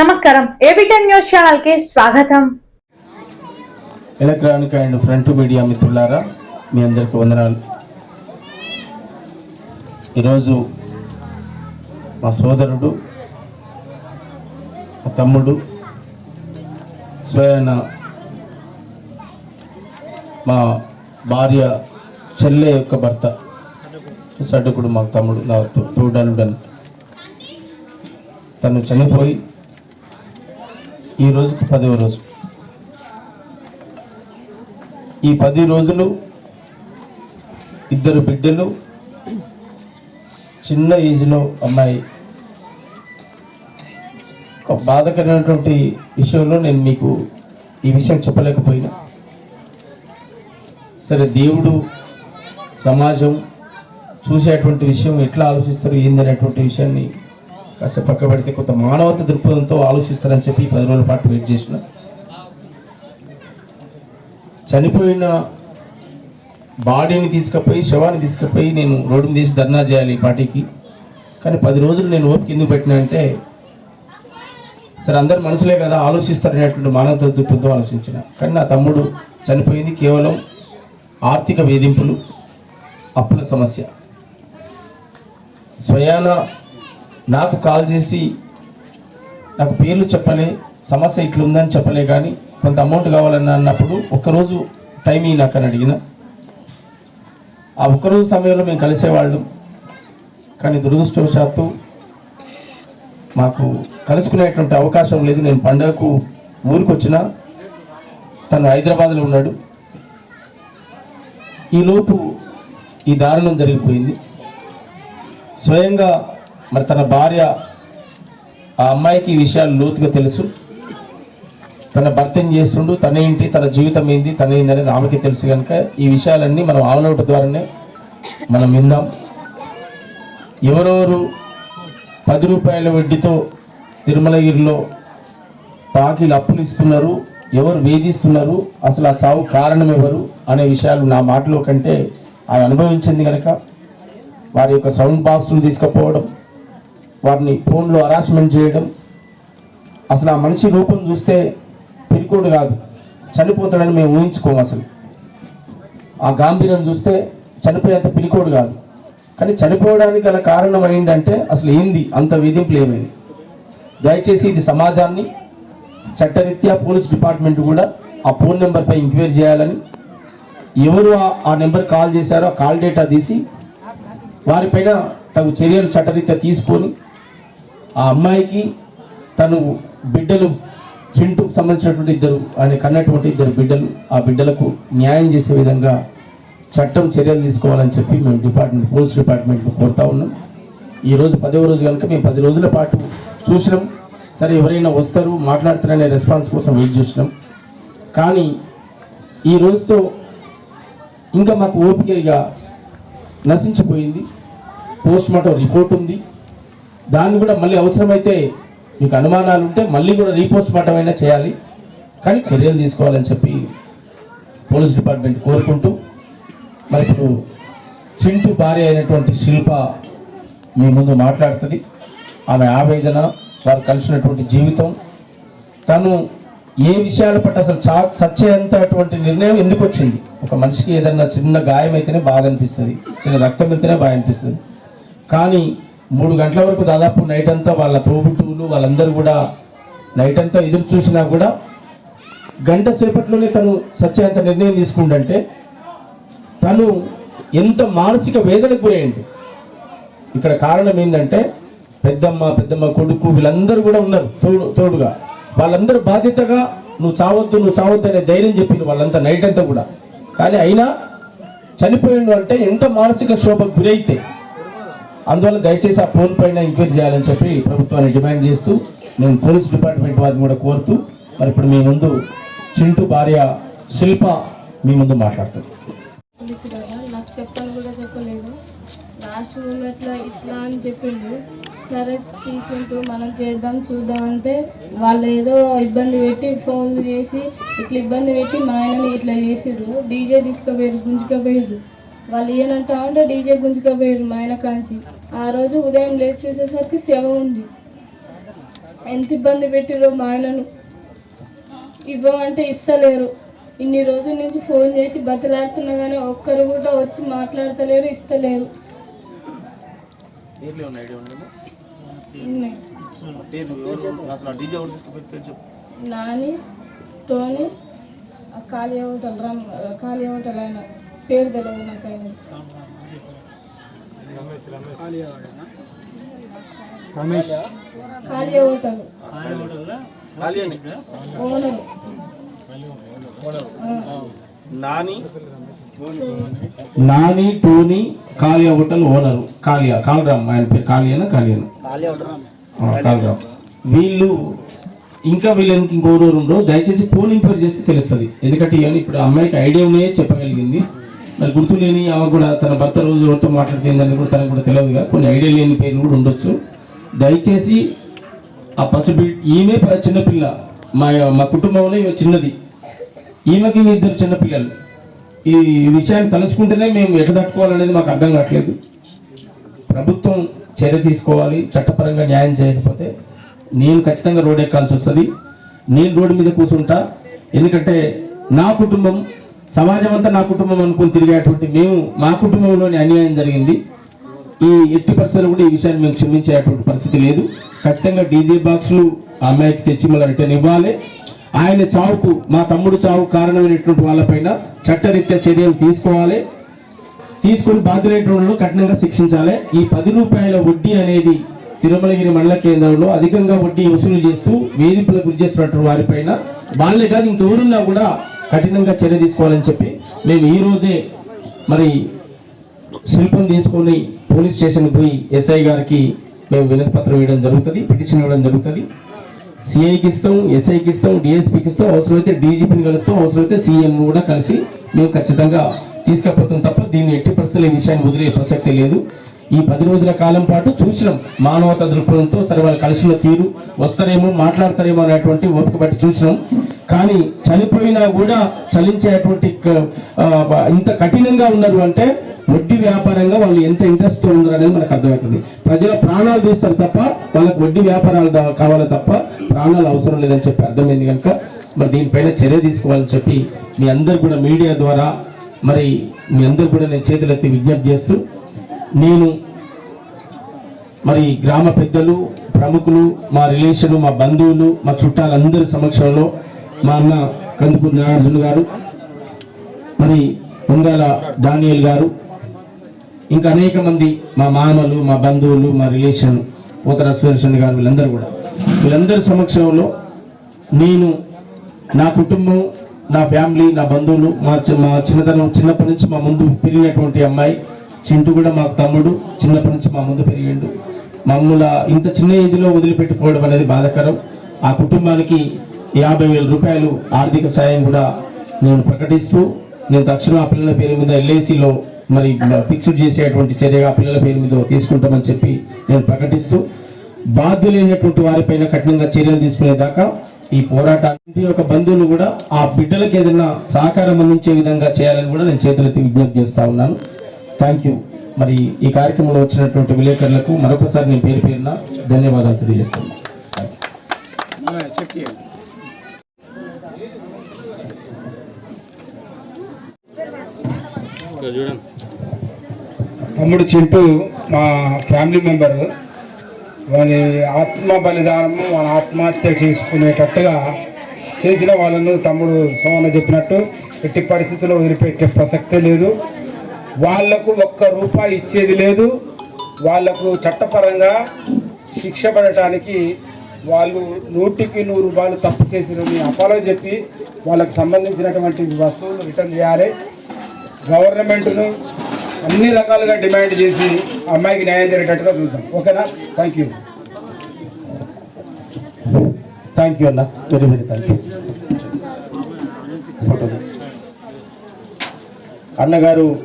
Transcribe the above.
నమస్కారం. ఏబిటెన్ న్యూస్ ఛానల్కి స్వాగతం. ఎలక్ట్రానిక్ అండ్ ఫ్రంట్ మీడియా మిత్రులారా మీ అందరికీ వందనాలు. ఈరోజు మా సోదరుడు మా తమ్ముడు స్వయన మా భార్య చెల్లె యొక్క భర్త సడ్డుకుడు మా తమ్ముడు నా తోడనుడని. తను చనిపోయి ఈ రోజుకి పదవ రోజు. ఈ పది రోజులు ఇద్దరు బిడ్డలు చిన్న ఏజ్లో అమ్మాయి. ఒక బాధకరమైనటువంటి విషయంలో నేను మీకు ఈ విషయం చెప్పలేకపోయినా. సరే దేవుడు సమాజం చూసేటువంటి విషయం ఎట్లా ఆలోచిస్తారు ఏంది అనేటువంటి విషయాన్ని కాస్త పక్క పెడితే కొంత మానవత దృక్పథంతో ఆలోచిస్తారని చెప్పి పది రోజుల పాటు వెయిట్ చేసిన. చనిపోయిన బాడీని తీసుకుపోయి శవాన్ని తీసుకుపోయి నేను రోడ్డుని తీసి ధర్నా చేయాలి ఈ పార్టీకి. కానీ పది రోజులు నేను ఓపిక ఎందుకు పెట్టినా అంటే సరే అందరు మనుషులే కదా ఆలోచిస్తారనేటువంటి మానవత దృక్పథంతో ఆలోచించిన. కానీ నా తమ్ముడు చనిపోయింది కేవలం ఆర్థిక వేధింపులు అప్పుల సమస్య. స్వయాన నాకు కాల్ చేసి నాకు పేర్లు చెప్పలే సమస్య ఇట్లుందని చెప్పలే కానీ కొంత అమౌంట్ కావాలని అన్నప్పుడు ఒక్కరోజు టైం ఇయ్యి నాకు అని అడిగిన. ఆ ఒక్కరోజు సమయంలో మేము కలిసేవాళ్ళం. కానీ దురదృష్టవశాత్తు మాకు కలుసుకునేటువంటి అవకాశం లేదు. నేను పండగకు ఊరికి వచ్చిన తను హైదరాబాద్లో ఉన్నాడు. ఈలోపు ఈ దారుణం జరిగిపోయింది. స్వయంగా మరి తన భార్య ఆ అమ్మాయికి ఈ విషయాలు లోతుగా తెలుసు. తన భర్త ఏం చేస్తుండు? తన ఏంటి తన జీవితం ఏంటి తన ఏంటి ఆమెకి తెలుసు కనుక ఈ విషయాలన్నీ మనం ఆవునోటి ద్వారానే మనం విందాం. ఎవరెవరు పది రూపాయల వడ్డీతో తిరుమలగిరిలో బాకీలు అప్పులు ఇస్తున్నారు? ఎవరు వేధిస్తున్నారు? అసలు ఆ చావు కారణం ఎవరు? అనే విషయాలు నా మాటలో కంటే ఆమె అనుభవించింది కనుక వారి యొక్క సౌండ్ బాక్స్ను తీసుకుపోవడం వారిని ఫోన్లో హరాస్మెంట్ చేయడం. అసలు ఆ మనిషి రూపం చూస్తే పిరికోడు కాదు చనిపోతాడని మేము ఊహించుకోము అసలు. ఆ గాంభీర్యం చూస్తే చనిపోయేంత పిరికోడు కాదు. కానీ చనిపోవడానికి గల కారణం ఏంటంటే అసలు ఏంది? అంత విధింపులు ఏమైంది? దయచేసి ఇది సమాజాన్ని చట్టరీత్యా పోలీస్ డిపార్ట్మెంట్ కూడా ఆ ఫోన్ నెంబర్పై ఎంక్వైరీ చేయాలని. ఎవరు ఆ- ఆ నెంబర్ కాల్ చేశారో ఆ కాల్ డేటా తీసి వారిపైన తగు చర్యలు చట్టరీత్యా తీసుకొని ఆ అమ్మాయికి తను బిడ్డలు చింటుకు సంబంధించినటువంటి ఇద్దరు ఆయన కన్నటువంటి ఇద్దరు బిడ్డలు ఆ బిడ్డలకు న్యాయం చేసే విధంగా చట్టం చర్యలు తీసుకోవాలని చెప్పి మేము డిపార్ట్మెంట్ పోలీస్ డిపార్ట్మెంట్ను కోరుతా ఉన్నాం. ఈరోజు పదవ రోజు కనుక మేము పది రోజుల పాటు చూసినాం. సరే ఎవరైనా వస్తారు మాట్లాడుతారనే రెస్పాన్స్ కోసం వెయిట్ చేసినాం. కానీ ఈ రోజుతో ఇంకా మాకు ఓపిక ఇక నశించిపోయింది. పోస్ట్ మార్టం రిపోర్ట్ ఉంది. దాన్ని కూడా మళ్ళీ అవసరమైతే మీకు అనుమానాలు ఉంటే మళ్ళీ కూడా రీపోస్ట్ మార్టం అయినా చేయాలి. కానీ చర్యలు తీసుకోవాలని చెప్పి పోలీస్ డిపార్ట్మెంట్ కోరుకుంటూ మరి ఇప్పుడు చింటూ భార్య అయినటువంటి శిల్ప మీ ముందు మాట్లాడుతుంది. ఆమె ఆవేదన వారు కలిసినటువంటి జీవితం. తను ఏ విషయాల పట్ల అసలు చా సత్యంతటువంటి నిర్ణయం ఎందుకు వచ్చింది? ఒక మనిషికి ఏదన్నా చిన్న గాయం అయితేనే బాధ అనిపిస్తుంది చిన్న రక్తం వెళ్తేనే బాధ అనిపిస్తుంది. కానీ మూడు గంటల వరకు దాదాపు నైట్ అంతా వాళ్ళ తోబుట్టువులు వాళ్ళందరూ కూడా నైట్ అంతా ఎదురు చూసినా కూడా గంట సేపట్లోనే తను సత్యాంత నిర్ణయం తీసుకుండంటే తను ఎంత మానసిక వేదనకు గురైంది. ఇక్కడ కారణం ఏంటంటే పెద్దమ్మ పెద్దమ్మ కొడుకు వీళ్ళందరూ కూడా ఉన్నారు తోడు తోడుగా. వాళ్ళందరూ బాధ్యతగా నువ్వు చావద్దు నువ్వు చావద్దు అనే ధైర్యం చెప్పింది వాళ్ళంతా నైట్ అంతా కూడా. కానీ అయినా చనిపోయిండు అంటే ఎంత మానసిక శోభకు గురైతే అందువల్ల దయచేసి ఆ ఫోన్ పైన ఎంక్వైరీ చేయాలని చెప్పి ప్రభుత్వాన్ని డిమాండ్ చేస్తూ నేను పోలీస్ డిపార్ట్మెంట్ వారిని కూడా కోరుతూ మరి ఇప్పుడు మీ ముందు చింటూ భార్య శిల్ప మీ ముందు మాట్లాడుతుంది. నాకు చెప్పని కూడా చెప్పలేదు. లాస్ట్ మూమెంట్లో ఇట్లా అని చెప్పిండు. సరే టీచర్తో మనం చేద్దాం చూద్దాం అంటే వాళ్ళు ఏదో ఇబ్బంది పెట్టి ఫోన్లు చేసి ఇట్లా ఇబ్బంది పెట్టి మా ఆయనని ఇట్లా చేసిర్రు. డీజే తీసుకుపోయారు గుంజుకపోయారు వాళ్ళు ఏనంటా ఉంటే డీజే గుంజుకపోయారు మా ఆయన కాంచి. ఆ రోజు ఉదయం లేచి చూసేసరికి శవం ఉంది. ఎంత ఇబ్బంది పెట్టిరో మా ఆయనను. ఇవ్వమంటే ఇస్తలేరు. ఇన్ని రోజుల నుంచి ఫోన్ చేసి బతిలాడుతున్నా కానీ ఒక్కరు కూడా వచ్చి మాట్లాడతలేరు ఇస్తలేరు. నాని టోనీ ఖాళీ హోటల్ రామ్ ఖాళీ హోటల్ ఆయన. పేరు తెలియదు నాకు ఆయన ఖాళీ owner. Nani. Nani Tony Kaliya hotel owner. Kaliya Kalaram ఆయన పేరు కాలియానా కాలియానా ఆ, కాలరామ్ వీళ్ళు ఇంకా వీళ్ళకి ఇంకోరు ఉండో దయచేసి ఫోన్ ఎంక్వైరీ చేస్తే తెలుస్తుంది. ఎందుకంటే ఇవన్నీ ఇప్పుడు అమ్మాయికి ఐడియా ఉన్నాయే చెప్పగలిగింది. నాకు గుర్తు లేని ఆమె కూడా తన భర్త రోజు ఎవరితో మాట్లాడుతుందని కూడా తనకు కూడా తెలియదుగా. కొన్ని ఐడియా లేని పేర్లు కూడా ఉండొచ్చు. దయచేసి ఆ పసిబి ఈమె చిన్నపిల్ల మా మా కుటుంబంలో ఈమె చిన్నది. ఈమెకి ఇద్దరు చిన్నపిల్లలు ఈ విషయాన్ని తలుచుకుంటేనే మేము ఎట్లా తట్టుకోవాలనేది మాకు అర్థం కావట్లేదు. ప్రభుత్వం చర్య తీసుకోవాలి చట్టపరంగా న్యాయం చేయకపోతే నేను ఖచ్చితంగా రోడ్ ఎక్కాల్సి వస్తుంది. నేను రోడ్డు మీద కూర్చుంటా. ఎందుకంటే నా కుటుంబం సమాజం అంతా నా కుటుంబం అనుకుని తిరిగేటువంటి మేము మా కుటుంబంలోని అన్యాయం జరిగింది. ఈ ఎట్టి పరిస్థితులు కూడా ఈ విషయాన్ని మేము క్షమించేటువంటి పరిస్థితి లేదు. ఖచ్చితంగా డీజే బాక్సులు ఆ అమ్మాయికి తెచ్చి మళ్ళీ రిటర్న్ ఇవ్వాలి. ఆయన చావుకు మా తమ్ముడు చావు కారణమైనటువంటి వాళ్ళపైన చట్టరీత్యా చర్యలు తీసుకోవాలి. తీసుకొని బాధ్యులైనటువంటి కఠినంగా శిక్షించాలి. ఈ పది రూపాయల వడ్డీ అనేది తిరుమలగిరి మండల కేంద్రంలో అధికంగా వడ్డీ వసూలు చేస్తూ వేధింపులకు గురి చేస్తున్నటువంటి వారిపైన వాళ్ళే కాదు ఇంకెవరున్నా కూడా కఠినంగా చర్య తీసుకోవాలని చెప్పి మేము ఈ రోజే మరి శిల్పం తీసుకొని పోలీస్ స్టేషన్కి పోయి ఎస్ఐ గారికి మేము వినతి పత్రం ఇవ్వడం జరుగుతుంది పిటిషన్ ఇవ్వడం జరుగుతుంది. సిఐకి ఇస్తాం ఎస్ఐకి ఇస్తాం డిఎస్పీకి ఇస్తాం అవసరమైతే డీజీపీని కలుస్తాం అవసరమైతే సీఎం కూడా కలిసి మేము ఖచ్చితంగా తీసుకపోతాం తప్ప దీన్ని ఎట్టి పరిస్థితులు ఈ విషయాన్ని వదిలే ప్రసక్తి లేదు. ఈ పది రోజుల కాలం పాటు చూసినాం మానవతా దృక్పథంతో సరే వాళ్ళు కలిసిన తీరు. వస్తారేమో మాట్లాడతారేమో అనేటువంటి ఓపిక బట్టి చూసినాం. కానీ చనిపోయినా కూడా చలించేటువంటి ఇంత కఠినంగా ఉన్నారు అంటే వడ్డీ వ్యాపారంగా వాళ్ళు ఎంత ఇంట్రెస్ట్ ఉన్నారు అనేది మనకు అర్థమవుతుంది. ప్రజల ప్రాణాలు తీస్తారు తప్ప వాళ్ళకి వడ్డీ వ్యాపారాలు కావాలి తప్ప ప్రాణాలు అవసరం లేదని చెప్పి అర్థమైంది కనుక మరి దీనిపైన చర్య తీసుకోవాలని చెప్పి మీ అందరు కూడా మీడియా ద్వారా మరి మీ అందరు కూడా నేను చేతులెత్తి విజ్ఞప్తి చేస్తూ నేను మరి గ్రామ పెద్దలు ప్రముఖులు మా రిలేషన్ మా బంధువులు మా చుట్టాలందరి సమక్షంలో మా అన్న కందుకూరు నాగార్జున గారు మరి ఉండాల డానియల్ గారు ఇంకా అనేక మంది మా మామలు మా బంధువులు మా రిలేషన్ పోతర సుదర్శన్ గారు వీళ్ళందరూ కూడా. వీళ్ళందరి సమక్షంలో నేను నా కుటుంబం నా ఫ్యామిలీ నా బంధువులు మా మా చిన్నతనం చిన్నప్పటి నుంచి మా ముందు పెరిగినటువంటి అమ్మాయి చింటూ కూడా మాకు తమ్ముడు చిన్నప్పటి నుంచి మా ముందు పెరిగిండు. మమ్మల్ని ఇంత చిన్న ఏజ్లో వదిలిపెట్టుకోవడం అనేది బాధాకరం. ఆ కుటుంబానికి యాభై వేల రూపాయలు ఆర్థిక సాయం కూడా నేను ప్రకటిస్తూ నేను తక్షణం ఆ పిల్లల పేరు మీద ఎల్ఐసిలో మరి ఫిక్స్డ్ చేసేటువంటి చర్యగా ఆ పిల్లల పేరు మీద తీసుకుంటామని చెప్పి నేను ప్రకటిస్తూ బాధ్యులైనటువంటి వారిపైన కఠినంగా చర్యలు తీసుకునేదాకా ఈ పోరాటానికి ఒక బంధువులు కూడా ఆ బిడ్డలకు ఏదైనా సహకారం అందించే విధంగా చేయాలని కూడా నేను చేతులెత్తి విజ్ఞప్తి చేస్తా ఉన్నాను. థ్యాంక్ యూ మరి ఈ కార్యక్రమంలో వచ్చినటువంటి విలేకరులకు మరొకసారి నేను పేరు పేరున ధన్యవాదాలు తెలియజేస్తున్నాను. తమ్ముడు చింటూ మా ఫ్యామిలీ మెంబర్. వాని ఆత్మ బలిదానము వాళ్ళ ఆత్మహత్య చేసుకునేటట్టుగా చేసిన వాళ్ళను తమ్ముడు సోమన్న చెప్పినట్టు ఎట్టి పరిస్థితుల్లో వదిలిపెట్టే ప్రసక్తే లేదు. వాళ్ళకు ఒక్క రూపాయి ఇచ్చేది లేదు. వాళ్ళకు చట్టపరంగా శిక్ష పడటానికి వాళ్ళు నూటికి నూరు రూపాయలు తప్పు చేసిరని అపాలో చెప్పి వాళ్ళకు సంబంధించినటువంటి వస్తువులు రిటర్న్ చేయాలి. గవర్నమెంట్ను అన్ని రకాలుగా డిమాండ్ చేసి అమ్మాయికి న్యాయం జరిగేటట్టుగా చూద్దాం. ఓకేనా? Thank you. థ్యాంక్ యూ అన్న. Very very thank you. అన్నగారు